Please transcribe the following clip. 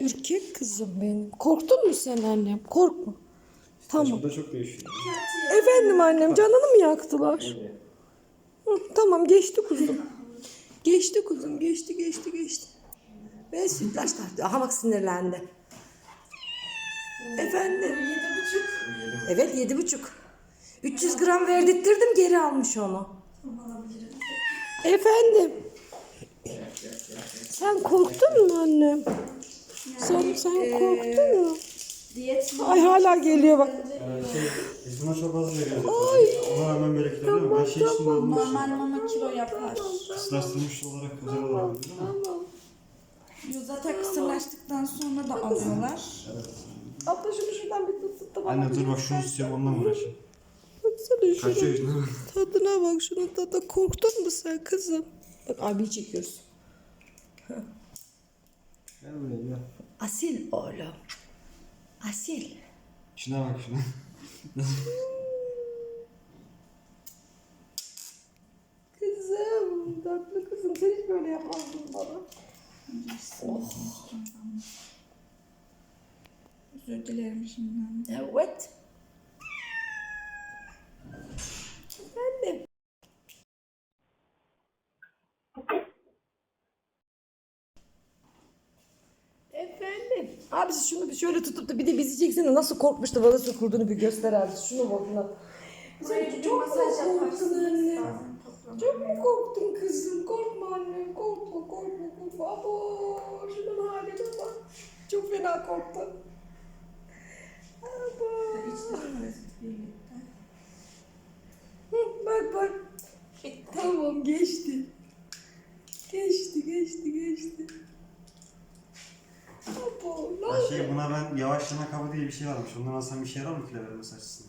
Ürkek kızım benim. Korktun mu sen annem? Korkma. Tamam. Yaşımda çok değişiyor. Efendim annem canını mı yaktılar? Evet. Hı, tamam geçti kuzum. Geçti kuzum geçti geçti geçti. Ben sütlaç taktım. Aha bak sinirlendi. Efendim. Yedi buçuk. Evet yedi buçuk. 300 gram verdirttirdim geri almış onu. Efendim. Sen korktun mu annem? Sen, sen korktun mu? Diyet mi? Ay hala geliyor bak. Ee, şey, biz buna çok az veriyoruz. Ona rağmen böyle kilo değil mi? Ben şey için aldım. Normal mama kilo yapar. Kıslaştırmış olarak özel olarak değil mi? Yo, zaten kısırlaştıktan sonra da alıyorlar. Abla şunu şuradan bir tut tut da bana Anne dur bak şunu istiyorum onunla mı uğraşayım? Baksana işte. Tadına bak şunun tadına. Korktun mu sen kızım? Bak abi çekiyoruz. Gel buraya gel. Asil oğlum. Asil. Şuna bak şuna. Kızım, tatlı kızım. Sen hiç böyle yapmazdın bana. Özür dilerim şimdiden. Evet. Efendim. Efendim. Abi şunu bir şöyle tutup da bir de bizi çeksene nasıl korkmuştu bana sokulduğunu bir göster abi. Şunu. Sen çok mu korktun anne? Çok mu korktun kızım? Korkma annem. Korkma korkma korkma. Abo şunun haline bak. Çok fena korktum. Abo. Bak bak. Tamam geçti. Geçti geçti geçti. Ya şey buna ben yavaşlama kabı diye bir şey varmış. Ondan alsam bir şey yarar mı kilo vermesi açısından?